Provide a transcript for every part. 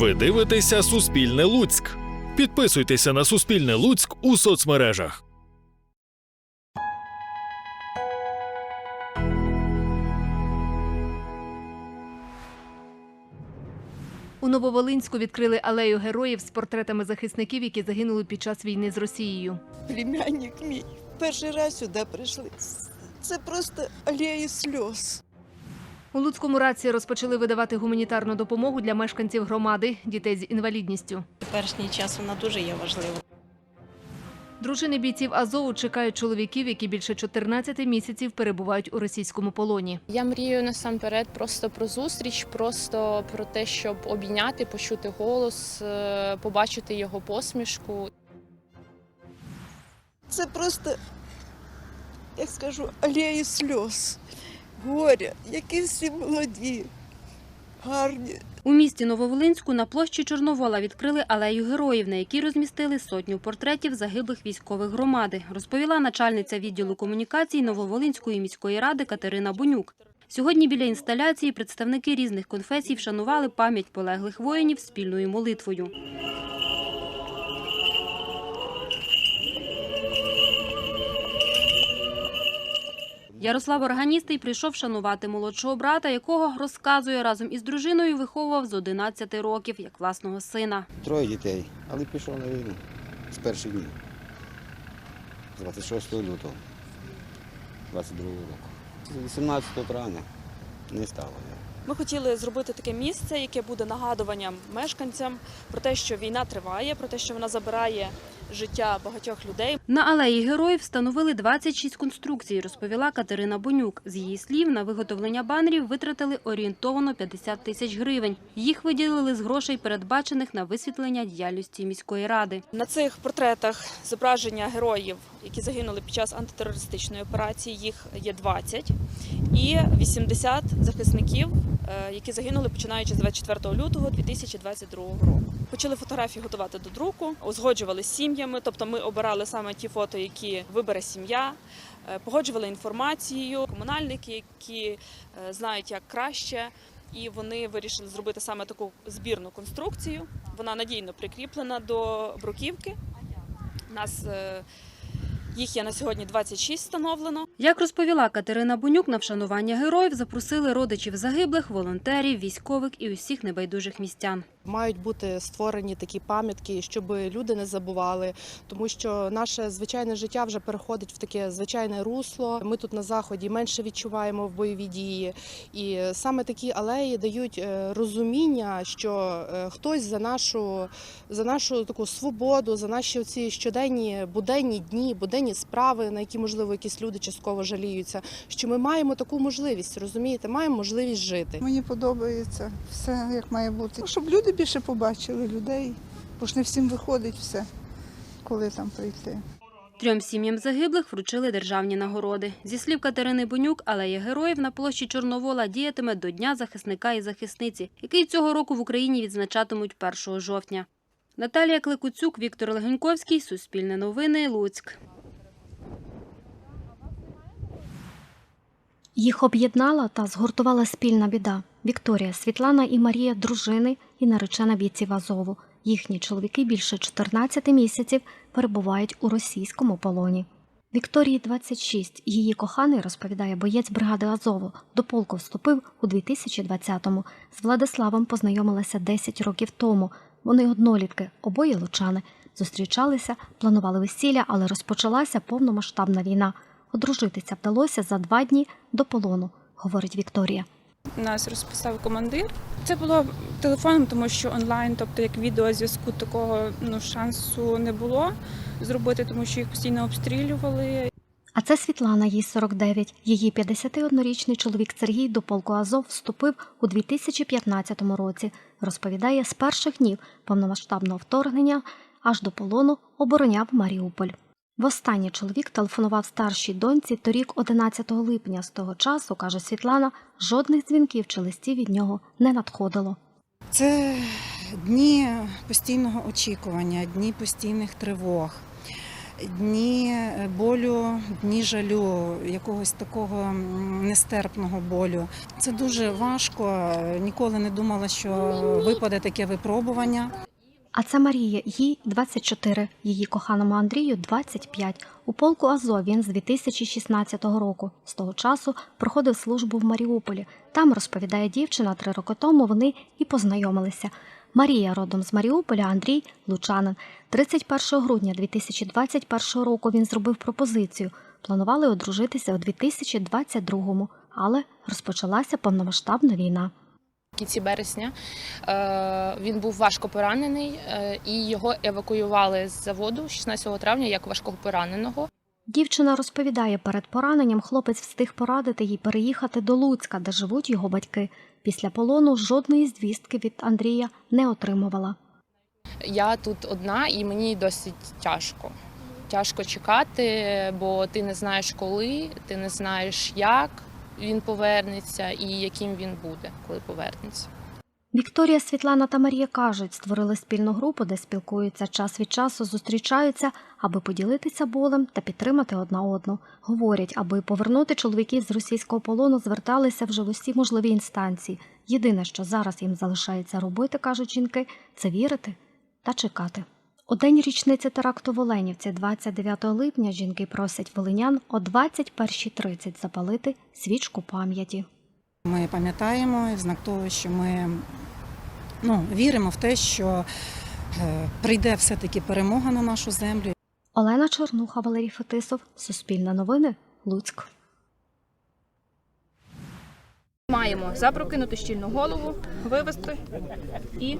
Ви дивитеся Суспільне Луцьк. Підписуйтеся на Суспільне Луцьк у соцмережах. У Нововолинську відкрили алею героїв з портретами захисників, які загинули під час війни з Росією. племянник мій перший раз сюди прийшли. Це просто алея сльоз. У Луцькому раці розпочали видавати гуманітарну допомогу для мешканців громади, дітей з інвалідністю. теперішній час вона дуже є важлива. Дружини бійців Азову чекають чоловіків, які більше 14 місяців перебувають у російському полоні. Я мрію насамперед просто про зустріч, просто про те, щоб обійняти, почути голос, е, побачити його посмішку. Це просто, як скажу, алея сльоз, горя, які всі молоді, гарні. У місті Нововолинську на площі Чорновола відкрили алею героїв, на якій розмістили сотню портретів загиблих військових громади, розповіла начальниця відділу комунікацій Нововолинської міської ради Катерина Бонюк. Сьогодні біля інсталяції представники різних конфесій вшанували пам'ять полеглих воїнів спільною молитвою. Ярослав Органістий прийшов шанувати молодшого брата, якого розказує разом із дружиною виховував з 11 років як власного сина. Троє дітей, але пішов на війну з перших днів. З 26 лютого 22 року. 18 травня не стало. Ми хотіли зробити таке місце, яке буде нагадуванням мешканцям про те, що війна триває, про те, що вона забирає життя багатьох людей. На алеї героїв встановили 26 конструкцій, розповіла Катерина Бонюк. З її слів, на виготовлення банерів витратили орієнтовно 50 тисяч гривень. Їх виділили з грошей, передбачених на висвітлення діяльності міської ради. На цих портретах зображення героїв, які загинули під час антитерористичної операції. Їх є 20. і 80 захисників, е, які загинули починаючи з 24 лютого 2022 року. Почали фотографії готувати до друку, узгоджували з сім'ями, тобто ми обирали саме ті фото, які вибере сім'я, е, погоджували інформацію, комунальники, які е, знають як краще. І вони вирішили зробити саме таку збірну конструкцію. Вона надійно прикріплена до бруківки. У нас е, їх є на сьогодні 26 встановлено. Як розповіла Катерина Бонюк, на вшанування героїв запросили родичів загиблих, волонтерів, військових і усіх небайдужих містян. Мають бути створені такі пам'ятки, щоб люди не забували, тому що наше звичайне життя вже переходить в таке звичайне русло. Ми тут на заході менше відчуваємо в бойові дії, і саме такі алеї дають е, розуміння, що е, хтось за нашу за нашу таку свободу, за наші ці щоденні буденні дні, буденні справи, на які можливо якісь люди частково жаліються. Що ми маємо таку можливість, розумієте, маємо можливість жити. Мені подобається все як має бути. Щоб люди більше побачили людей, бо ж не всім виходить все, коли там прийти. Трьом сім'ям загиблих вручили державні нагороди. Зі слів Катерини Бонюк, алея героїв на площі Чорновола діятиме до Дня захисника і захисниці, який цього року в Україні відзначатимуть 1 жовтня. Наталія Кликуцюк, Віктор Легеньковський, Суспільне новини, Луцьк. Їх об'єднала та згуртувала спільна біда. Вікторія, Світлана і Марія дружини і наречена бійців Азову. Їхні чоловіки більше 14 місяців перебувають у російському полоні. Вікторії 26. Її коханий, розповідає боєць бригади Азову. До полку вступив у 2020-му. З Владиславом познайомилася 10 років тому. Вони однолітки, обоє лучани. Зустрічалися, планували весілля, але розпочалася повномасштабна війна. Одружитися вдалося за два дні до полону, говорить Вікторія. Нас розписав командир. Це було телефоном, тому що онлайн, тобто як відеозв'язку, такого ну шансу не було зробити, тому що їх постійно обстрілювали. А це Світлана, їй 49. Її 51-річний чоловік Сергій до полку Азов вступив у 2015 році. Розповідає, з перших днів повномасштабного вторгнення аж до полону обороняв Маріуполь. Востаннє чоловік телефонував старшій доньці торік 11 липня. З того часу, каже Світлана, жодних дзвінків чи листів від нього не надходило. Це дні постійного очікування, дні постійних тривог. дні болю, дні жалю, якогось такого нестерпного болю. Це дуже важко. Ніколи не думала, що випаде таке випробування. А це Марія, їй 24, її коханому Андрію 25. У полку Азов він з 2016 року. З того часу проходив службу в Маріуполі. Там, розповідає дівчина, три роки тому вони і познайомилися. Марія родом з Маріуполя, Андрій Лучанин. 31 грудня 2021 року він зробив пропозицію. Планували одружитися у 2022, але розпочалася повномасштабна війна. Кінці березня е, він був важко поранений е, і його евакуювали з заводу 16 травня як важкого пораненого. Дівчина розповідає, перед пораненням хлопець встиг порадити їй переїхати до Луцька, де живуть його батьки. Після полону жодної звістки від Андрія не отримувала. Я тут одна і мені досить тяжко. Тяжко чекати, бо ти не знаєш коли, ти не знаєш, як він повернеться і яким він буде, коли повернеться. Вікторія, Світлана та Марія кажуть, створили спільну групу, де спілкуються час від часу, зустрічаються, аби поділитися болем та підтримати одна одну. Говорять, аби повернути чоловіків з російського полону, зверталися вже в усі можливі інстанції. Єдине, що зараз їм залишається робити, кажуть жінки, це вірити та чекати. У день річниці теракту в Оленівці, 29 липня, жінки просять волинян о 21.30 запалити свічку пам'яті. Ми пам'ятаємо в знак того, що ми ну, віримо в те, що е, прийде все-таки перемога на нашу землю. Олена Чорнуха, Валерій Фетисов, Суспільне новини, Луцьк. Маємо запрокинути щільну голову, вивести і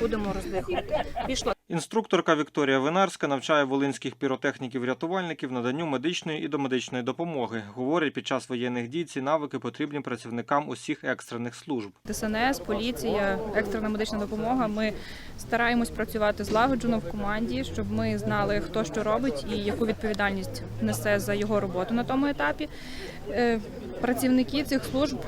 будемо роздихувати. Пішло. Інструкторка Вікторія Винарська навчає волинських піротехніків-рятувальників наданню медичної і домедичної допомоги. Говорить, під час воєнних дій ці навики потрібні працівникам усіх екстрених служб. ДСНС, поліція, екстрена медична допомога. Ми стараємось працювати злагоджено в команді, щоб ми знали, хто що робить і яку відповідальність несе за його роботу на тому етапі. Е, Працівники цих служб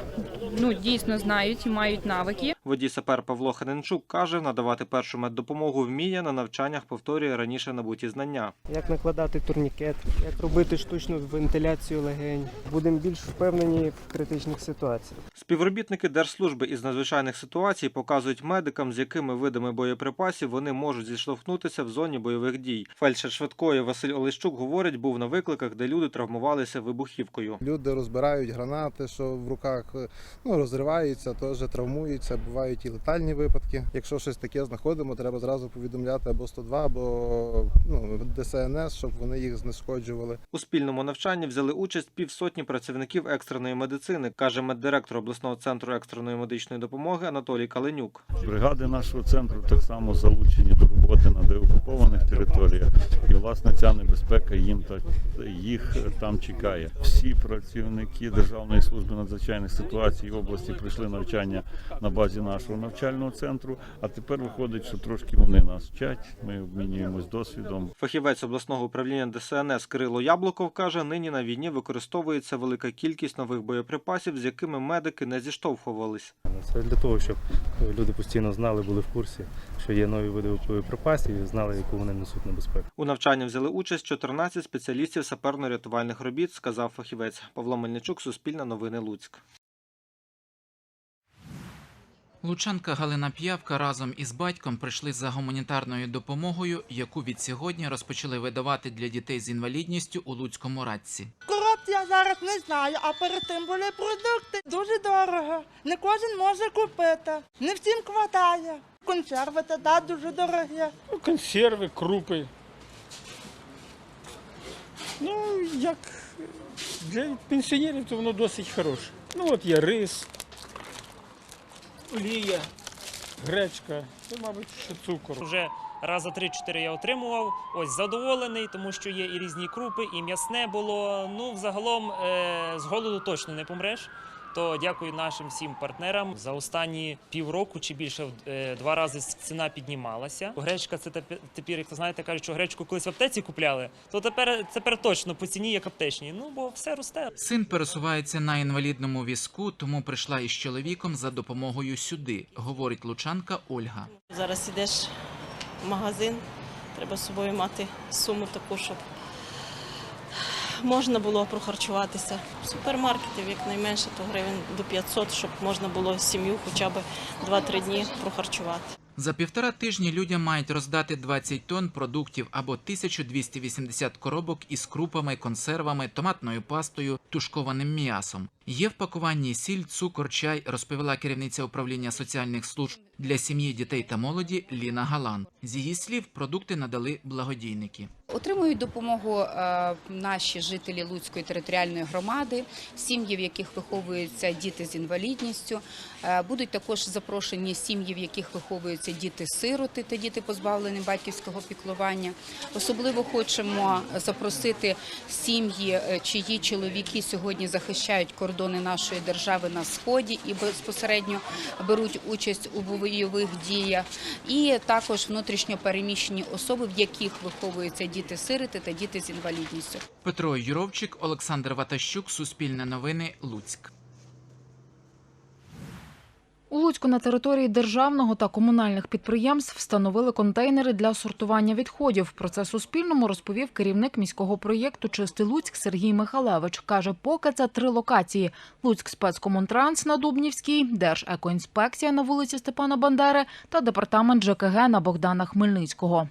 ну дійсно знають і мають навики. Водій сапер Павло Ханенчук каже, надавати першу меддопомогу вміє на навчаннях, повторює раніше набуті знання. як накладати турнікет, як робити штучну вентиляцію легень. Будемо більш впевнені в критичних ситуаціях. Співробітники держслужби із надзвичайних ситуацій показують медикам, з якими видами боєприпасів вони можуть зіштовхнутися в зоні бойових дій. Фельдшер швидкої Василь Олещук говорить, був на викликах, де люди травмувалися вибухівкою. Люди розбирають гранати, що в руках ну, розриваються, теж травмуються, бувають і летальні випадки. Якщо щось таке знаходимо, треба зразу повідомляти або 102, або ну, ДСНС, щоб вони їх знешкоджували. У спільному навчанні взяли участь півсотні працівників екстреної медицини, каже меддиректор обласного центру екстреної медичної допомоги Анатолій Каленюк. Бригади нашого центру так само залучені до роботи на деокупованих територіях, і власне ця небезпека їм та їх там чекає. Всі працівники Державної служби надзвичайних ситуацій області пройшли навчання на базі нашого навчального центру. А тепер виходить, що трошки вони нас вчать. Ми обмінюємось досвідом. Фахівець обласного управління ДСНС Кирило Яблуков каже, нині на війні використовується велика кількість нових боєприпасів, з якими медики не зіштовхувались. Це для того, щоб люди постійно знали, були в курсі, що є нові види боєприпасів і знали, яку вони несуть небезпеку. У навчанні взяли участь 14 спеціалістів саперно-рятувальних робіт, сказав фахівець Павло Мельничук, Суспільне новини Луцьк. Лучанка Галина П'явка разом із батьком прийшли за гуманітарною допомогою, яку від сьогодні розпочали видавати для дітей з інвалідністю у Луцькому радці. Я зараз не знаю, а перед тим були продукти. Дуже дорого. Не кожен може купити. Не всім хватає. Консерви та дуже дорогі. Консерви, крупи. Ну, як для пенсіонерів, то воно досить хороше. Ну, от є рис, олія, гречка, це, мабуть, що цукор. Вже раза 3-4 я отримував. Ось задоволений, тому що є і різні крупи, і м'ясне було. Ну, взагалом, е, з голоду точно не помреш. То дякую нашим всім партнерам. За останні півроку чи більше е, два рази ціна піднімалася. Гречка це тепер, як ви знаєте, кажуть, що гречку колись в аптеці купляли, то тепер тепер точно по ціні як аптечній. Ну бо все росте. Син пересувається на інвалідному візку, тому прийшла із чоловіком за допомогою сюди, говорить лучанка Ольга. Зараз ідеш магазин, треба з собою мати суму таку, щоб можна було прохарчуватися. Супермаркетів якнайменше, то гривень до 500, щоб можна було сім'ю хоча б 2-3 дні прохарчувати. За півтора тижні людям мають роздати 20 тонн продуктів або 1280 коробок із крупами, консервами, томатною пастою, тушкованим м'ясом. Є в пакуванні сіль, цукор, чай, розповіла керівниця управління соціальних служб для сім'ї, дітей та молоді Ліна Галан. З її слів, продукти надали благодійники. Отримують допомогу е, наші жителі Луцької територіальної громади, сім'ї, в яких виховуються діти з інвалідністю. Е, Будуть також запрошені сім'ї, в яких виховуються діти-сироти та діти позбавлені батьківського піклування. Особливо хочемо запросити сім'ї, е, чиї чоловіки сьогодні захищають кордони нашої держави на сході і безпосередньо беруть участь у бойових діях, і також внутрішньо переміщені особи, в яких виховуються діти-сирити та діти з інвалідністю. Петро Юровчик, Олександр Ватащук, Суспільне новини, Луцьк. У Луцьку на території державного та комунальних підприємств встановили контейнери для сортування відходів. Про це Суспільному розповів керівник міського проєкту Чистий Луцьк Сергій Михалевич. Каже, поки це три локації: Луцьк спецкомунтранс на Дубнівській, Держекоінспекція на вулиці Степана Бандери та департамент ЖКГ на Богдана Хмельницького.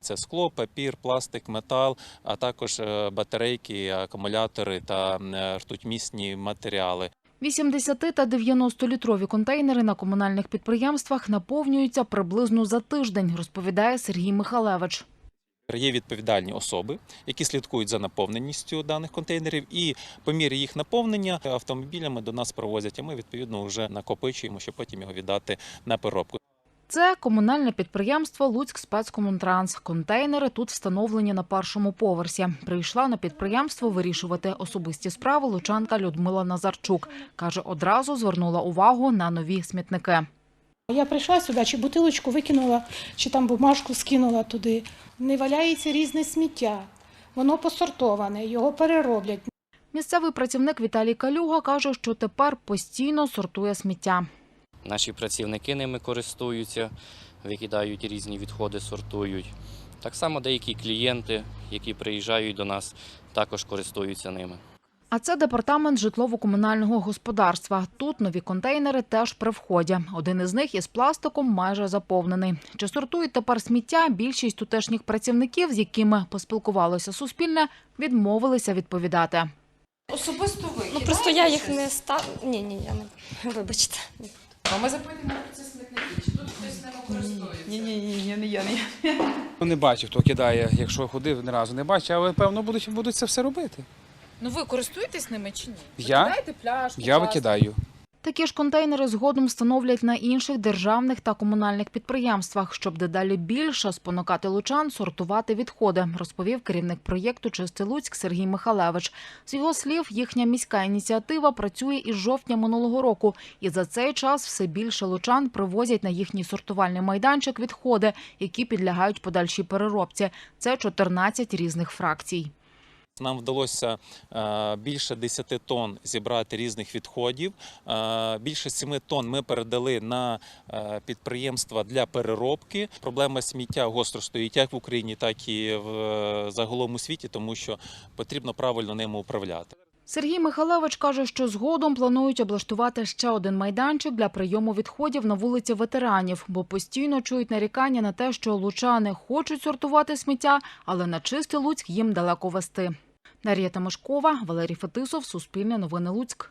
Це скло, папір, пластик, метал, а також е, батарейки, акумулятори та е, ртутьмісні матеріали. 80 та 90-літрові контейнери на комунальних підприємствах наповнюються приблизно за тиждень, розповідає Сергій Михалевич. Є відповідальні особи, які слідкують за наповненістю даних контейнерів, і по мірі їх наповнення автомобілями до нас провозять. А ми відповідно вже накопичуємо, щоб потім його віддати на переробку. Це комунальне підприємство Луцьк спецкомунтранс. Контейнери тут встановлені на першому поверсі. Прийшла на підприємство вирішувати особисті справи лучанка Людмила Назарчук. Каже, одразу звернула увагу на нові смітники. Я прийшла сюди, чи бутилочку викинула, чи там бумажку скинула туди. Не валяється різне сміття. Воно посортоване, його перероблять. Місцевий працівник Віталій Калюга каже, що тепер постійно сортує сміття. Наші працівники ними користуються, викидають різні відходи, сортують. Так само деякі клієнти, які приїжджають до нас, також користуються ними. А це департамент житлово-комунального господарства. Тут нові контейнери теж при вході. Один із них із пластиком майже заповнений. Чи сортують тепер сміття? Більшість тутешніх працівників, з якими поспілкувалося Суспільне, відмовилися відповідати. Особисто ви? Ну просто я їх не став. Ні, ні, я не вибачте. А ми запитуємо про ці смітники. Чи тут хтось ними користується? Ні, ні, ні, ні, не я, не я. Не бачив, хто кидає, якщо ходив, ні разу не бачив, але певно будуть, будуть це все робити. Ну ви користуєтесь ними чи ні? Я? Викидаєте пляшку? Я пластик? викидаю. Такі ж контейнери згодом встановлять на інших державних та комунальних підприємствах, щоб дедалі більше спонукати лучан сортувати відходи, розповів керівник проєкту Чистий Луцьк Сергій Михалевич. З його слів, їхня міська ініціатива працює із жовтня минулого року, і за цей час все більше лучан привозять на їхній сортувальний майданчик відходи, які підлягають подальшій переробці. Це 14 різних фракцій. Нам вдалося е, більше 10 тонн зібрати різних відходів. Е, Більше 7 тонн ми передали на е, підприємства для переробки. Проблема сміття гостро стоїть як в Україні, так і в загалом у світі, тому що потрібно правильно ними управляти. Сергій Михалевич каже, що згодом планують облаштувати ще один майданчик для прийому відходів на вулиці ветеранів, бо постійно чують нарікання на те, що лучани хочуть сортувати сміття, але на чистий Луцьк їм далеко вести. Дар'я Тамашкова, Валерій Фетисов, Суспільне новини Луцьк.